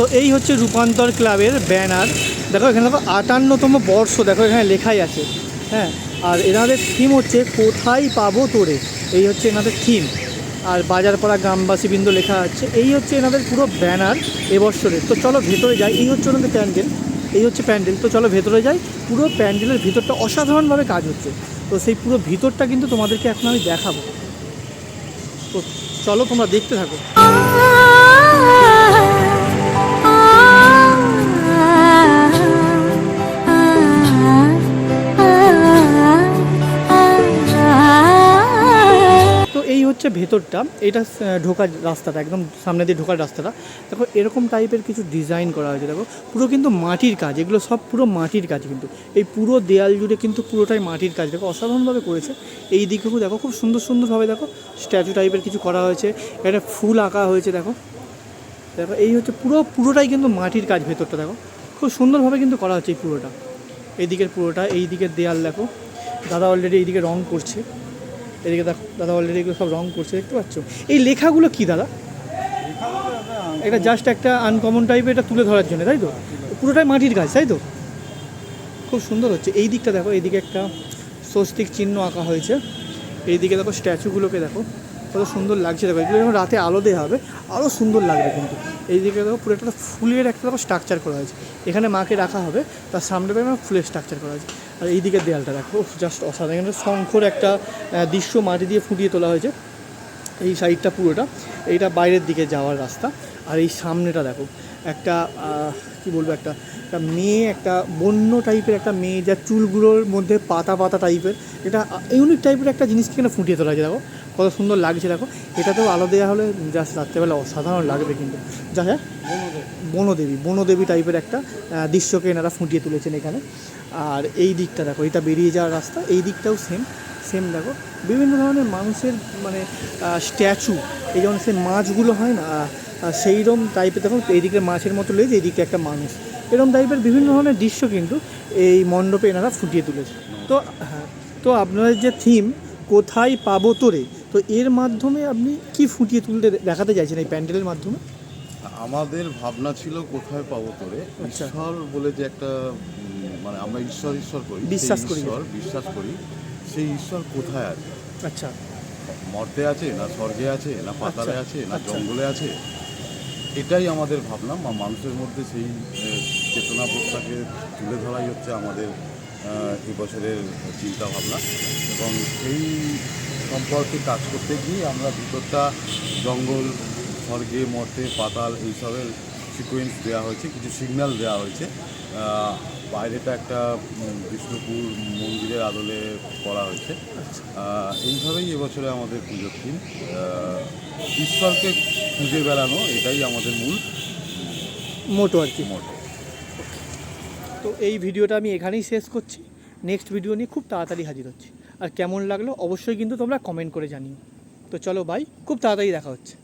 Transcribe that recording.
তো এই হচ্ছে রূপান্তর ক্লাবের ব্যানার। দেখো, এখানে দেখো, আটান্নতম বর্ষ, দেখো, এখানে লেখাই আছে। হ্যাঁ আর এনাদের থিম হচ্ছে, কোথায় পাবো তোরে? এই হচ্ছে এনাদের থিম আর বাজারপাড়া গ্রামবাসী বিন্দু লেখা আছে, এই হচ্ছে এনাদের পুরো ব্যানার এবছরের তো চলো ভেতরে যাই, এই হচ্ছে ওনাদের প্যান্ডেল, এই হচ্ছে প্যান্ডেল। তো চলো ভেতরে যাই, পুরো প্যান্ডেলের ভিতরটা অসাধারণভাবে কাজ হচ্ছে। তো সেই পুরো ভিতরটা কিন্তু তোমাদেরকে এখন আমি দেখাবো। তো চলো তোমরা দেখতে থাকো। হচ্ছে ভেতরটা, এটা ঢোকার রাস্তাটা, একদম সামনে দিয়ে ঢোকার রাস্তাটা। দেখো, এরকম টাইপের কিছু ডিজাইন করা হয়েছে, দেখো। পুরো কিন্তু মাটির কাজ, এগুলো সব পুরো মাটির কাজ কিন্তু। এই পুরো দেয়াল জুড়ে কিন্তু পুরোটাই মাটির কাজ। দেখো, অসাধারণভাবে করেছে। এই দিকেও দেখো, খুব সুন্দর সুন্দরভাবে দেখো স্ট্যাচু টাইপের কিছু করা হয়েছে। এখানে ফুল আঁকা হয়েছে, দেখো। দেখো, এই হচ্ছে পুরো, পুরোটাই কিন্তু মাটির কাজ ভেতরটা, দেখো। খুব সুন্দরভাবে কিন্তু করা হচ্ছে এই পুরোটা। এই দিকের পুরোটা, এই দিকের দেয়াল, দেখো। দাদা অলরেডি এইদিকে রং করছে। এদিকে দাদা অলরেডি এগুলো সব রং করছে, দেখতে পাচ্ছ? এই লেখাগুলো কি দাদা? এটা জাস্ট একটা আনকমন টাইপের এটা তুলে ধরার জন্য, তাই তো? পুরোটাই মাটির গাছ তাই তো? খুব সুন্দর হচ্ছে। এই দিকটা দেখো এইদিকে একটা স্বস্তিক চিহ্ন আঁকা হয়েছে। এইদিকে দেখো স্ট্যাচুগুলোকে দেখো। কত সুন্দর লাগছে দেখো। এগুলো যখন রাতে আলো দেওয়া হবে আরও সুন্দর লাগবে কিন্তু। এইদিকে দেখো, পুরো একটা ফুলের একটা দেখো স্ট্রাকচার করা হয়েছে। এখানে মাকে রাখা হবে, তার সামনে পেয়ে ফুলের স্ট্রাকচার করা হয়েছে। আর এই দিকের দেয়ালটা দেখো জাস্ট অসাধারণ। এখানে শঙ্খর একটা দৃশ্য মাটি দিয়ে ফুটিয়ে তোলা হয়েছে। এই সাইডটা পুরোটা, এইটা বাইরের দিকে যাওয়ার রাস্তা। আর এই সামনেটা দেখো, একটা কি বলব, একটা একটা মেয়ে, একটা বন্য টাইপের একটা মেয়ে, যার চুলগুলোর মধ্যে পাতা পাতা টাইপের এটা ইউনিক টাইপের একটা জিনিসকে এখানে ফুটিয়ে তোলা হয়েছে, দেখো। কত সুন্দর লাগছে দেখো। এটাতেও আলো দেওয়া হলে জাস্ট রাত্রেবেলা অসাধারণ লাগবে কিন্তু। যা হ্যাঁ বনদেবী বনদেবী টাইপের একটা দৃশ্যকে এনারা ফুটিয়ে তুলেছেন এখানে। আর এই দিকটা দেখো, এটা বেরিয়ে যাওয়ার রাস্তা, এই দিকটাও সেম সেম দেখো। বিভিন্ন ধরনের মানুষের মানে স্ট্যাচু এই যেমন সে মাছগুলো হয় না সেইরকম টাইপের দেখো, এইদিকে মাছের মতো লেগে এইদিকে একটা মানুষ। এরকম টাইপের বিভিন্ন ধরনের দৃশ্য কিন্তু এই মণ্ডপে এনারা ফুটিয়ে তুলেছে। তো হ্যাঁ তো আপনাদের যে থিম কোথায় পাবো তোরে তো এর মাধ্যমে আপনি কি ফুটিয়ে তুলতে দেখাতে চাইছেন এই প্যান্ডেলের মাধ্যমে আমাদের ভাবনা ছিল কোথায় পাবো তোরে আচ্ছা। ঈশ্বর বলে যে একটা মানে আমরা ঈশ্বর ঈশ্বর করি বিশ্বাস করি। ঈশ্বর বিশ্বাস করি সেই ঈশ্বর কোথায় আছে আচ্ছা মর্তে আছে না স্বর্গে আছে না পাতালে আচ্ছা, আছে না আচ্ছা। জঙ্গলে আছে এটাই আমাদের ভাবনা বা মানুষের মধ্যে সেই চেতনাবোধটাকে তুলে ধরাই হচ্ছে আমাদের আহ, এই বছরের চিন্তা ভাবনা এবং সেই সম্পর্কে কাজ করতে গিয়ে আমরা ভিতরটা জঙ্গল স্বর্গে মর্তে পাতাল এইসবের সিকোয়েন্স দেওয়া হয়েছে কিছু সিগন্যাল দেওয়া হয়েছে। বাইরেটা একটা বিষ্ণুপুর মন্দিরের আদলে করা হয়েছে। এইভাবেই এবছরে আমাদের পুজোর থিম ঈশ্বরকে খুঁজে বেড়ানো এটাই আমাদের মূল মোটো আর কি। মোটো। তো এই ভিডিওটা আমি এখানেই শেষ করছি। নেক্সট ভিডিও নিয়ে খুব তাড়াতাড়ি হাজির হচ্ছি। আর কেমন লাগল অবশ্যই কিন্তু তোমরা কমেন্ট করে জানিও। তো চলো ভাই খুব তাড়াতাড়ি দেখা হচ্ছে।